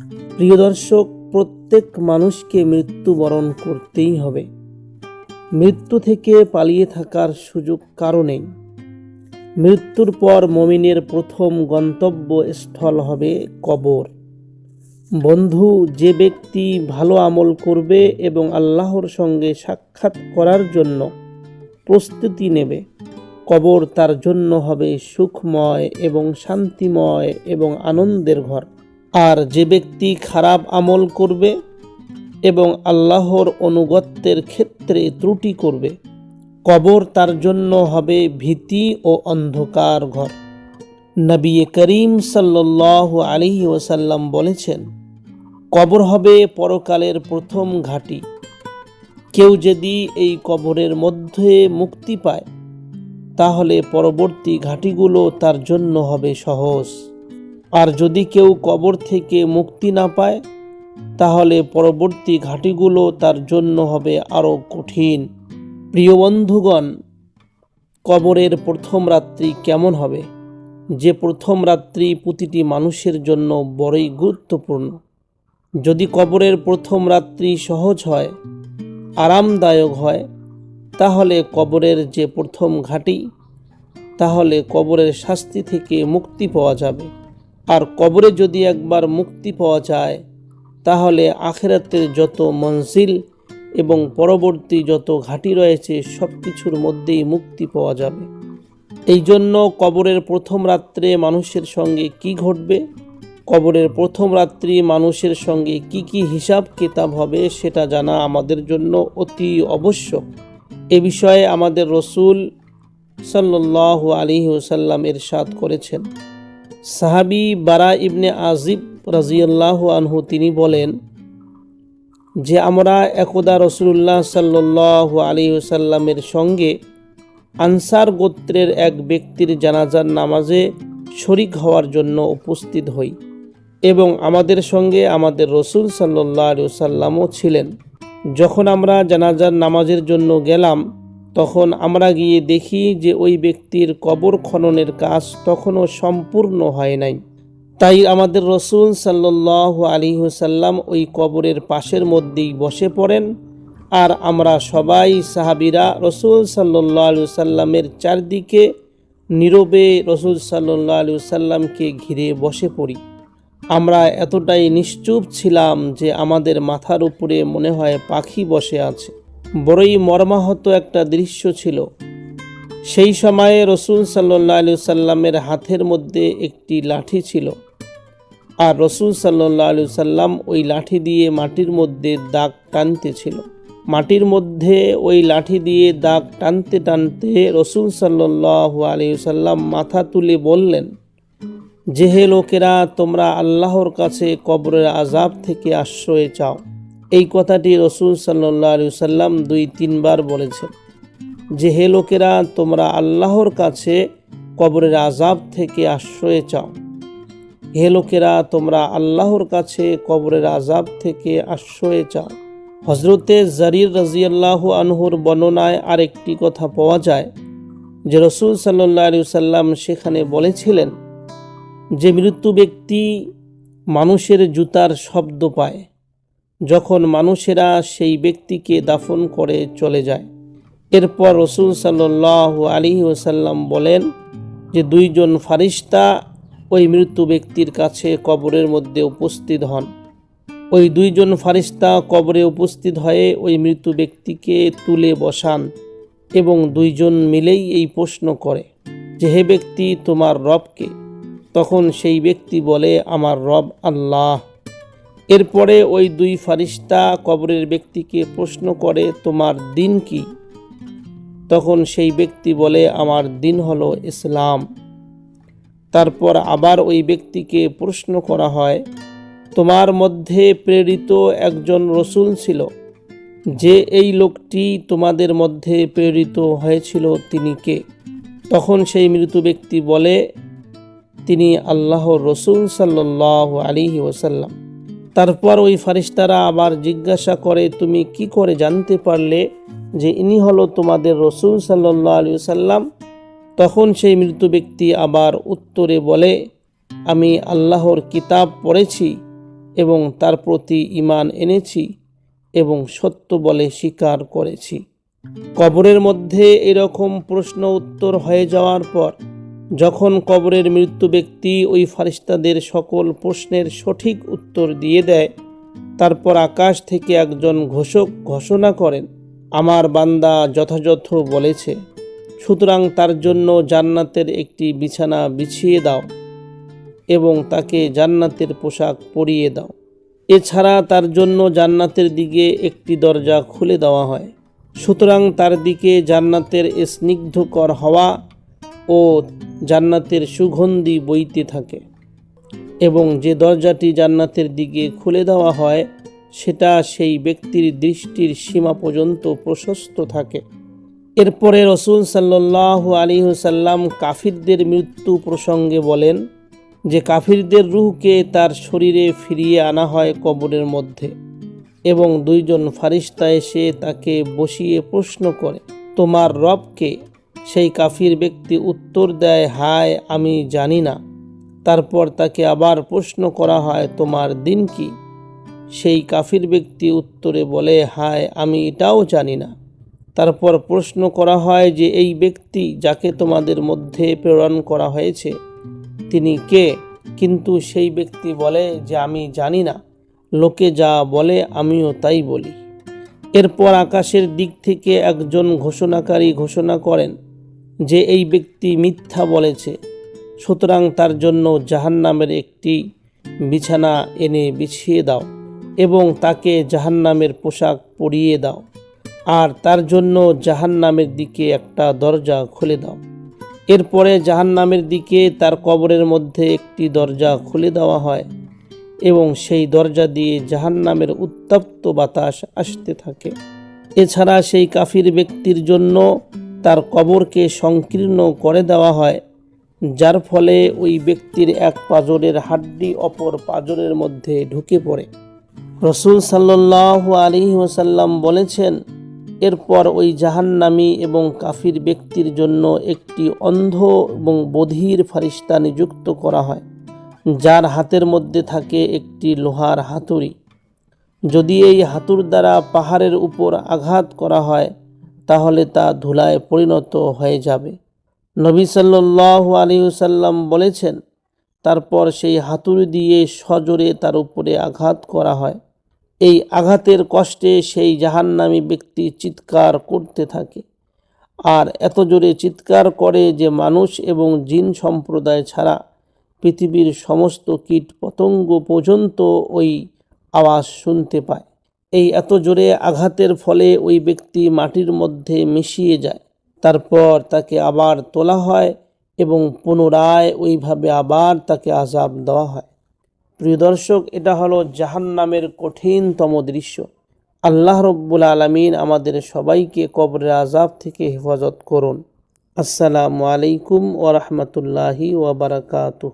প্রিয় দর্শক, প্রত্যেক মানুষকে মৃত্যুবরণ করতেই হবে। মৃত্যু থেকে পালিয়ে থাকার সুযোগ কারণেই মৃত্যুর পর মমিনের প্রথম গন্তব্য স্থল হবে কবর। বন্ধু, যে ব্যক্তি ভালো আমল করবে এবং আল্লাহর সঙ্গে সাক্ষাৎ করার জন্য প্রস্তুতি নেবে, কবর তার জন্য হবে সুখময় এবং শান্তিময় এবং আনন্দের ঘর। আর যে ব্যক্তি খারাপ আমল করবে এবং আল্লাহর অনুগত্যের ক্ষেত্রে ত্রুটি করবে, কবর তার জন্য হবে ভীতি ও অন্ধকার ঘর। নবী করিম সাল্লাহ আলী ওসাল্লাম বলেছেন, কবর হবে পরকালের প্রথম ঘাঁটি। কেউ যদি এই কবরের মধ্যে মুক্তি পায়, তাহলে পরবর্তী ঘাঁটিগুলো তার জন্য হবে সহজ। আর যদি কেউ কবর থেকে মুক্তি না পায়, তাহলে পরবর্তী ঘাঁটিগুলো তার জন্য হবে আরও কঠিন। প্রিয় বন্ধুগণ, কবরের প্রথম রাত্রি কেমন হবে? যে প্রথম রাত্রি প্রতিটি মানুষের জন্য বড়ই গুরুত্বপূর্ণ। যদি কবরের প্রথম রাত্রি সহজ হয়, আরামদায়ক হয়, তাহলে কবরের যে প্রথম ঘাঁটি, তাহলে কবরের শাস্তি থেকে মুক্তি পাওয়া যাবে। আর কবরে যদি একবার মুক্তি পাওয়া যায়, তাহলে আখেরাতের যত মঞ্জিল এবং পরবর্তী যত ঘাঁটি রয়েছে সব কিছুর মধ্যেই মুক্তি পাওয়া যাবে। এই জন্য কবরের প্রথম রাত্রে মানুষের সঙ্গে কি ঘটবে? কবরের প্রথম রাত্রি মানুষের সঙ্গে কি কি হিসাব কিতাব হবে, সেটা জানা আমাদের জন্য অতি আবশ্যক। এ বিষয়ে আমাদের রসুল সাল্লাহ আলী ওসাল্লাম এরশাদ করেছেন। সাহাবি বারা ইবনে আজিব রাজিয়াল্লাহ আনহু তিনি বলেন, যে আমরা একদা রসুল্লাহ সাল্লাহ আলী ওসাল্লামের সঙ্গে আনসার গোত্রের এক ব্যক্তির জানাজার নামাজে শরিক হওয়ার জন্য উপস্থিত হই এবং আমাদের সঙ্গে আমাদের রসুল সাল্লাহ আলী সাল্লামও ছিলেন। যখন আমরা জানাজার নামাজের জন্য গেলাম তখন আমরা গিয়ে দেখি যে ওই ব্যক্তির কবর খননের কাজ তখনও সম্পূর্ণ হয় নাই। তাই আমাদের রসুল সাল্লাহ আলী হুসাল্লাম ওই কবরের পাশের মধ্যেই বসে পড়েন আর আমরা সবাই সাহাবিরা রসুল সাল্লাহ আলু সাল্লামের চারদিকে নীরবে রসুল সাল্লাহ আলু সাল্লামকে ঘিরে বসে পড়ি। আমরা এতটাই নিশ্চুপ ছিলাম যে আমাদের মাথার উপরে মনে হয় পাখি বসে আছে। বড়ই মর্মাহত একটা দৃশ্য ছিল। সেই সময়ে রসুল সাল্লাহ আলু সাল্লামের হাতের মধ্যে একটি লাঠি ছিল। আর রসুল সাল্লাহ আলু সাল্লাম ওই লাঠি দিয়ে মাটির মধ্যে দাগ টানতেছিল মাটির মধ্যে ওই লাঠি দিয়ে দাগ টানতে টানতে রসুল সাল্লাহ আলী সাল্লাম মাথা তুলে বললেন, যে হে লোকেরা, তোমরা আল্লাহর কাছে কবরের আজাব থেকে আশ্রয় চাও। এই কথাটি রসুল সাল্লাহ সাল্লাম দুই, তিনবার বলেছেন যে, হে লোকেরা, তোমরা আল্লাহর কাছে কবরের আজাব থেকে আশ্রয় চাও। হে লোকেরা, তোমরা আল্লাহর কাছে কবরের আজাব থেকে আশ্রয় চাও। হজরতে জারির রাজিয়াল্লাহ আনহুর বর্ণনায় আরেকটি কথা পাওয়া যায় যে, রসুল সাল্লাহ আলু সাল্লাম সেখানে বলেছিলেন যে, মৃত্যু ব্যক্তি মানুষের জুতার শব্দ পায়। যখন মানুষেরা সেই ব্যক্তিকে দাফন করে চলে যায়। এরপর রসুল সাল্লাহ আলী ওসাল্লাম বলেন যে, দুইজন ফারিস্তা ওই মৃত্যু ব্যক্তির কাছে কবরের মধ্যে উপস্থিত হন। ওই দুইজন ফারিস্তা কবরে উপস্থিত হয়ে ওই মৃত্যু ব্যক্তিকে তুলে বসান এবং দুইজন মিলেই এই প্রশ্ন করে যে, হে ব্যক্তি, তোমার রবকে? তখন সেই ব্যক্তি বলে, আমার রব আল্লাহ। এরপরে ওই দুই ফারিস্তা কবরের ব্যক্তিকে প্রশ্ন করে, তোমার দিন কি? তখন সেই ব্যক্তি বলে, আমার দিন হলো ইসলাম। তারপর আবার ওই ব্যক্তিকে প্রশ্ন করা হয়, তোমার মধ্যে প্রেরিত একজন রসুল ছিল, যে এই লোকটি তোমাদের মধ্যে প্রেরিত হয়েছিল, তিনি কে? তখন সেই মৃত ব্যক্তি বলে, তিনি আল্লাহর রসুল সাল্লাহ আলিহি ওসাল্লাম তারপর ওই ফারিস্তারা আবার জিজ্ঞাসা করে, তুমি কি করে জানতে পারলে যে ইনি হলো তোমাদের রসুল সাল্লাহ আলু সাল্লাম তখন সেই মৃত ব্যক্তি আবার উত্তরে বলে, আমি আল্লাহর কিতাব পড়েছি এবং তার প্রতি ঈমান এনেছি এবং সত্য বলে স্বীকার করেছি। কবরের মধ্যে এরকম প্রশ্ন উত্তর হয়ে যাওয়ার পর যখন কবরের মৃত্যু ব্যক্তি ওই ফারিস্তাদের সকল প্রশ্নের সঠিক উত্তর দিয়ে দেয়, তারপর আকাশ থেকে একজন ঘোষক ঘোষণা করেন, আমার বান্দা যথাযথ বলেছে। সুতরাং তার জন্য জান্নাতের একটি বিছানা বিছিয়ে দাও এবং তাকে জান্নাতের পোশাক পরিয়ে দাও। এছাড়া তার জন্য জান্নাতের দিকে একটি দরজা খুলে দেওয়া হয়। সুতরাং তার দিকে জান্নাতের স্নিগ্ধকর হওয়া ও জান্নাতের সুগন্ধি বইতে থাকে। এবং যে দরজাটি জান্নাতের দিকে খুলে দেওয়া হয়, সেটা সেই ব্যক্তির দৃষ্টির সীমা পর্যন্ত প্রশস্ত থাকে। এরপরে রসুল সাল্লাহ আলী সাল্লাম কাফিরদের মৃত্যু প্রসঙ্গে বলেন যে, কাফিরদের রুহকে তার শরীরে ফিরিয়ে আনা হয় কবরের মধ্যে এবং দুইজন ফারিস্তা এসে তাকে বসিয়ে প্রশ্ন করে, তোমার রবকে সেই কাফির ব্যক্তি উত্তর দেয়, হায়, আমি জানি না। তারপর তাকে আবার প্রশ্ন করা হয়, তোমার দিন কি? সেই কাফির ব্যক্তি উত্তরে বলে, হায়, আমি এটাও জানি না। তারপর প্রশ্ন করা হয় যে, এই ব্যক্তি যাকে তোমাদের মধ্যে প্রেরণ করা হয়েছে, তিনি কে? কিন্তু সেই ব্যক্তি বলে যে, আমি জানি না। লোকে যা বলে, আমিও তাই বলি। এরপর আকাশের দিক থেকে একজন ঘোষণাকারী ঘোষণা করেন যে এই ব্যক্তি মিথ্যা বলেছে, সুতরাং তার জন্য জাহান্নামের একটি বিছানা এনে বিছিয়ে দাও এবং তাকে জাহান্নামের পোশাক পরিয়ে দাও, আর তার জন্য জাহান্নামের দিকে একটা দরজা খুলে দাও। এরপরে জাহান্নামের দিকে তার কবরের মধ্যে একটি দরজা খুলে দেওয়া হয় এবং সেই দরজা দিয়ে জাহান্নামের উত্তপ্ত বাতাস আসতে থাকে। এছাড়া সেই কাফির ব্যক্তির জন্য তার কবরকে সংকীর্ণ করে দেওয়া হয়, যার ফলে ওই ব্যক্তির এক পাজরের হাড্ডি অপর পাজরের মধ্যে ঢুকে পড়ে। রসুল সাল্লাহ আলী ওসাল্লাম বলেছেন, এরপর ওই জাহান্নামী এবং কাফির ব্যক্তির জন্য একটি অন্ধ এবং বধির ফারিস্তা নিযুক্ত করা হয়, যার হাতের মধ্যে থাকে একটি লোহার হাতুড়ি। যদি এই হাতুর দ্বারা পাহাড়ের উপর আঘাত করা হয় তাহলে তা ধুলায় পরিণত হয়ে যাবে। নবী সাল্লাহ আলিউসাল্লাম বলেছেন, তারপর সেই হাতুড়ি দিয়ে সজোরে তার উপরে আঘাত করা হয়। এই আঘাতের কষ্টে সেই জাহান্নামী ব্যক্তি চিৎকার করতে থাকে। আর এত জোরে চিৎকার করে যে মানুষ এবং জিন সম্প্রদায় ছাড়া পৃথিবীর সমস্ত কীট পতঙ্গ পর্যন্ত ওই আওয়াজ শুনতে পায়। এই এত জোরে আঘাতের ফলে ওই ব্যক্তি মাটির মধ্যে মিশিয়ে যায়। তারপর তাকে আবার তোলা হয় এবং পুনরায় ওইভাবে আবার তাকে আজাব দেওয়া হয়। প্রিয় দর্শক, এটা হলো জাহান্নামের কঠিনতম দৃশ্য। আল্লাহ রব্বুল আলমিন আমাদের সবাইকে কবরের আজাব থেকে হেফাজত করুন। আসসালামু আলাইকুম ওরহমতুল্লাহি ওবরাকাতু